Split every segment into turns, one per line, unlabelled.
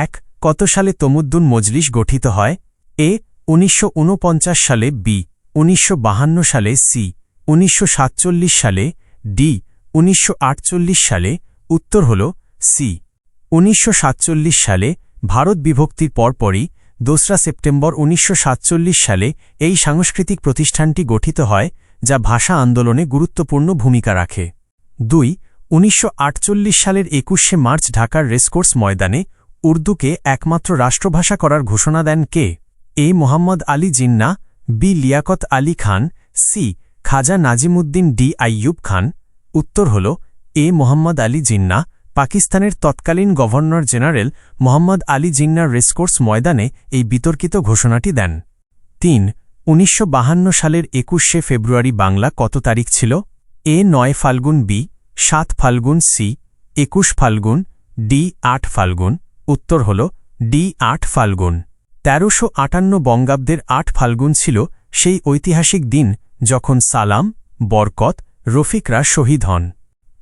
এক, কত সালে তমুদ্দুন মজলিস গঠিত হয়? এ, উনিশশো ঊনপঞ্চাশ সালে, বি, উনিশশো সালে, সি, উনিশশো সাতচল্লিশ সালে, ডি, উনিশশো আটচল্লিশ সালে, উত্তর হল সি। উনিশশো সাতচল্লিশ সালে, ভারত বিভক্তির পরপরই, দোসরা সেপ্টেম্বর উনিশশো সাতচল্লিশ সালে, এই সাংস্কৃতিক প্রতিষ্ঠানটি গঠিত হয়, যা ভাষা আন্দোলনে গুরুত্বপূর্ণ ভূমিকা রাখে। দুই, উনিশশো সালের একুশে মার্চ ঢাকার রেসকোর্স ময়দানে উর্দুকে একমাত্র রাষ্ট্রভাষা করার ঘোষণা দেন কে? A. Mohammad Ali Jinnah, B. Liaquat Ali Khan, C. Khaja Nazimuddin D. Ayub Khan. উত্তর হল, এ. মোহাম্মদ আলী জিন্না, পাকিস্তানের তৎকালীন গভর্নর জেনারেল মোহাম্মদ আলী জিন্নার রেসকোর্স ময়দানে এই বিতর্কিত ঘোষণাটি দেন। তিন, উনিশশো সালের একুশে ফেব্রুয়ারি বাংলা কত তারিখ ছিল? এ. নয় ফাল্গুন, বি. সাত ফাল্গুন, সি. একুশ ফাল্গুন, ডি. আট ফাল্গুন। উত্তর হল ডি আট ফাল্গুন। তেরোশো আটান্ন বঙ্গাব্দের আট ফাল্গুন ছিল সেই ঐতিহাসিক দিন যখন সালাম, বরকত, রফিকরা শহীদ হন।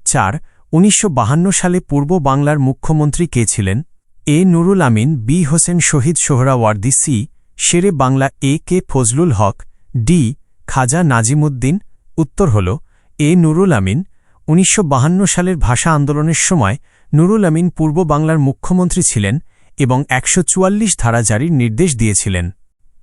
চার, উনিশশো সালে পূর্ব বাংলার মুখ্যমন্ত্রী কে ছিলেন? A Nurul Amin, B Hossain Shahid Suhrawardy, C Shere Bangla, A K Fazlul Huq, D Khaja Nazimuddin. উত্তর হল এ নুরুল আমিন, উনিশশো সালের ভাষা আন্দোলনের সময় নুরুল আমিন পূর্ব বাংলার মুখ্যমন্ত্রী ছিলেন এবং একশো চুয়াল্লিশ ধারা জারির নির্দেশ দিয়েছিলেন।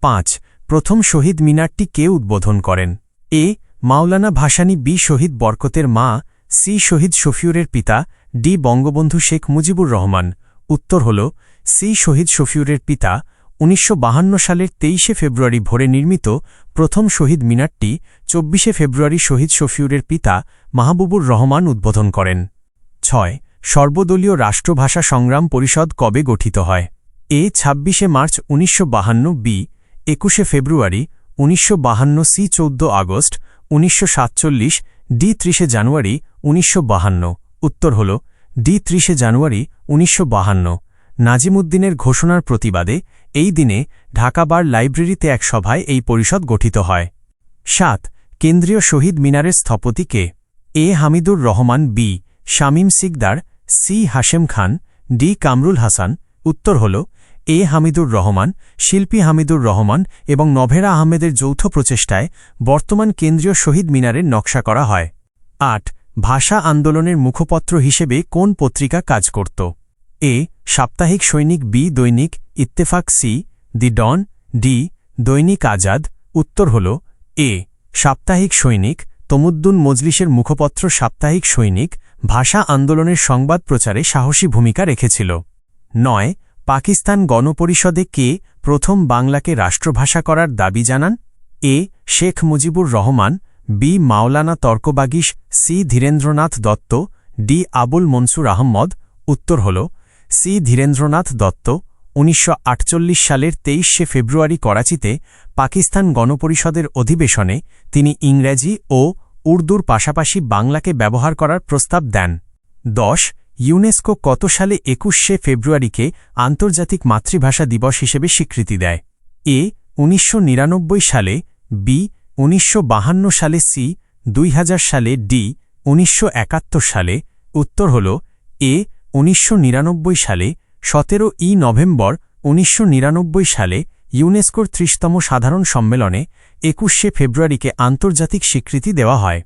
পাঁচ, প্রথম শহীদ মিনারটি কে উদ্বোধন করেন? এ, মাওলানা ভাসানী, বি, শহীদ বরকতের মা, সি, শহীদ শফিউরের পিতা, ডি, বঙ্গবন্ধু শেখ মুজিবুর রহমান। উত্তর হল, সি, শহীদ শফিউরের পিতা, উনিশশো সালের তেইশে ফেব্রুয়ারি ভোরে নির্মিত প্রথম শহীদ মিনারটি চব্বিশে ফেব্রুয়ারি শহীদ শফিউরের পিতা মাহবুবুর রহমান উদ্বোধন করেন। ছয় সর্বদলীয় রাষ্ট্রভাষা সংগ্রাম পরিষদ কবে গঠিত হয়? এ ছাব্বিশে মার্চ উনিশশো বি একুশে ফেব্রুয়ারি উনিশশো সি চৌদ্দ আগস্ট উনিশশো সাতচল্লিশ, ডি ত্রিশে জানুয়ারি উনিশশো উত্তর হল, ডি ত্রিশে জানুয়ারি উনিশশো নাজিমুদ্দিনের ঘোষণার প্রতিবাদে এই দিনে ঢাকা বার লাইব্রেরিতে এক সভায় এই পরিষদ গঠিত হয়। সাত, কেন্দ্রীয় শহীদ মিনারের স্থপতি কে? A Hamidur Rahman, B Shamim Sikder C Hashem Khan, D Kamrul Hasan, উত্তর হল, এ হামিদুর রহমান, শিল্পী হামিদুর রহমান এবং নভেরা আহমেদের যৌথ প্রচেষ্টায় বর্তমান কেন্দ্রীয় শহীদ মিনারের নকশা করা হয়। আট, ভাষা আন্দোলনের মুখপত্র হিসেবে কোন পত্রিকা কাজ করত? এ, সাপ্তাহিক সৈনিক বি দৈনিক Ittefaq C, the Dawn, D দৈনিক আজাদ, উত্তর হল, এ, সাপ্তাহিক সৈনিক, তমুদ্দুন মজলিসের মুখপত্র সাপ্তাহিক সৈনিক ভাষা আন্দোলনের সংবাদ প্রচারে সাহসী ভূমিকা রেখেছিল। নয়, পাকিস্তান গণপরিষদে কে প্রথম বাংলাকে রাষ্ট্রভাষা করার দাবি জানান? A, Sheikh Mujibur Rahman, B, Maulana Tarkabagish C, Dhirendranath Datta, D, Abul Mansur Ahmed উত্তর হল, সি, ধীরেন্দ্রনাথ দত্ত। উনিশশো আটচল্লিশ সালের তেইশে ফেব্রুয়ারি করাচিতে পাকিস্তান গণপরিষদের অধিবেশনে তিনি ইংরেজি ও উর্দুর পাশাপাশি বাংলাকে ব্যবহার করার প্রস্তাব দেন। দশ, ইউনেস্কো কত সালে একুশে ফেব্রুয়ারিকে আন্তর্জাতিক মাতৃভাষা দিবস হিসেবে স্বীকৃতি দেয়? এ, উনিশশো নিরানব্বই সালে, বি, উনিশশো সালে, সি, দুই হাজার সালে, ডি, উনিশশো একাত্তর সালে। উত্তর হল, এ, উনিশশো নিরানব্বই সালে, সতেরো ই নভেম্বর, উনিশশো নিরানব্বই সালে ইউনেস্কোর ত্রিশতম সাধারণ সম্মেলনে একুশে ফেব্রুয়ারিকে আন্তর্জাতিক স্বীকৃতি দেওয়া হয়।